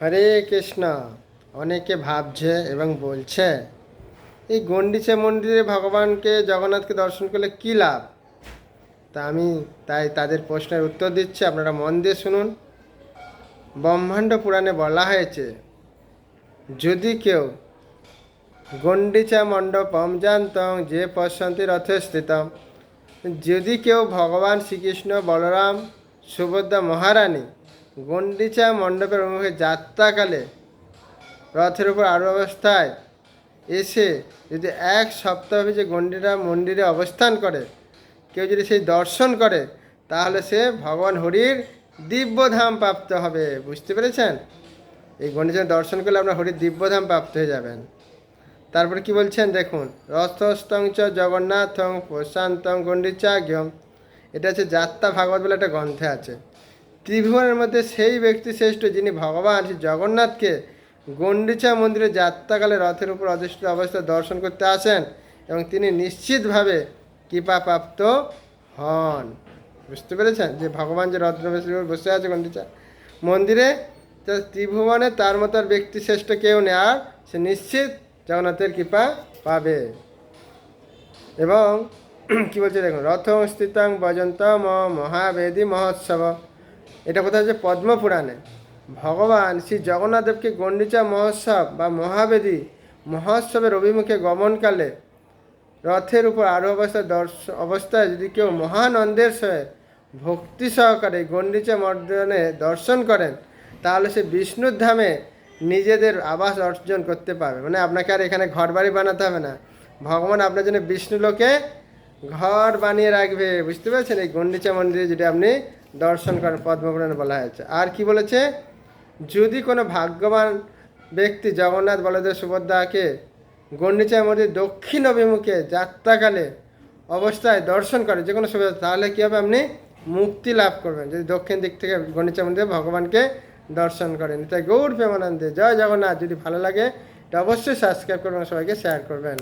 হরে কৃষ্ণ। অনেকে ভাবছে এবং বলছে, এই গন্ডিচা মন্দিরে ভগবানকে জগন্নাথকে দর্শন করলে কী লাভ? তা আমি তাই তাদের প্রশ্নের উত্তর দিচ্ছি, আপনারা মন দিয়ে শুনুন। ব্রহ্মাণ্ড পুরাণে বলা হয়েছে, যদি কেউ গণ্ডিচা মণ্ডপম জানতং যে পশ্যন্তি রথে স্থিতম যদি কেউ ভগবান শ্রীকৃষ্ণ বলরাম সুভদ্রা মহারানী গণ্ডিচা মণ্ডপের মুখে যাত্রাকালে রথের উপর আরও অবস্থায় এসে যদি এক সপ্তাহ যে গণ্ডিরা মন্দিরে অবস্থান করে, কেউ যদি সেই দর্শন করে, তাহলে সে ভগবান হরির দিব্যধাম প্রাপ্ত হবে। বুঝতে পেরেছেন? এই গণ্ডিচা দর্শন করলে আপনার হরির দিব্যধাম প্রাপ্ত হয়ে যাবেন। তারপরে কি বলছেন? দেখুন রথস্থং চ জগন্নাথং প্রশান্তং গণ্ডিচাগ্যম এটা হচ্ছে যাত্রা ভাগবত বলে একটা গ্রন্থে আছে। ত্রিভুবনের মধ্যে সেই ব্যক্তি শ্রেষ্ঠ যিনি ভগবান শ্রী জগন্নাথকে গণ্ডিচা মন্দিরে যাত্রাকালে রথের উপর অধিষ্ঠিত অবস্থায় দর্শন করতে আসেন এবং তিনি নিশ্চিতভাবে কৃপাপ্রাপ্ত হন। বুঝতে পেরেছেন? যে ভগবান যে রত্নবেশের বসে আছে গণ্ডিচা মন্দিরে ত্রিভুবনে তার মতো ব্যক্তি শ্রেষ্ঠ কেউ নেই আর সে নিশ্চিত জগন্নাথের কৃপা পাবে। এবং কি বলছে দেখুন? রথ স্থিতং বজন্তম মহাবেদী মহোৎসব। এটা কোথায় হচ্ছে পদ্মপুরাণে ভগবান শ্রী জগন্নাথদেবকে গণ্ডিচা মহোৎসব বা মহাবেদী মহোৎসবের অভিমুখে গমনকালে রথের উপর আরও অবস্থায় দর্শ, অবস্থায় যদি কেউ মহানন্দের সহে ভক্তি সহকারে গণ্ডিচা মর্দনে দর্শন করেন, তাহলে সে বিষ্ণুর ধামে নিজেদের আবাস অর্জন করতে পারবে। মানে আপনাকে আর এখানে ঘর বানাতে হবে না। ভগবান আপনার জন্য বিষ্ণু লোকে ঘর বানিয়ে রাখবে, বুঝতে পেরেছেন? এই গণ্ডিচা মন্দিরে যদি আপনি দর্শন করেন, পদ্মপুরাণে বলা হয়েছে। আর কি বলেছে? যদি কোনো ভাগ্যবান ব্যক্তি জগন্নাথ বলদেব সুভদ্রাকে গণ্ডিচা মন্দির দক্ষিণ অভিমুখে যাত্রাকালে অবস্থায় দর্শন করে, যে কোনো সুবিধা, তাহলে কী হবে? আপনি মুক্তি লাভ করবেন। যদি দক্ষিণ দিক থেকে গণিচা মন্দিরে ভগবানকে দর্শন করেন। তাই গৌর প্রেমানন্দে। জয় জগন্নাথ। যদি ভালো লাগে, এটা অবশ্যই সাবস্ক্রাইব করবেন, সবাইকে শেয়ার করবেন।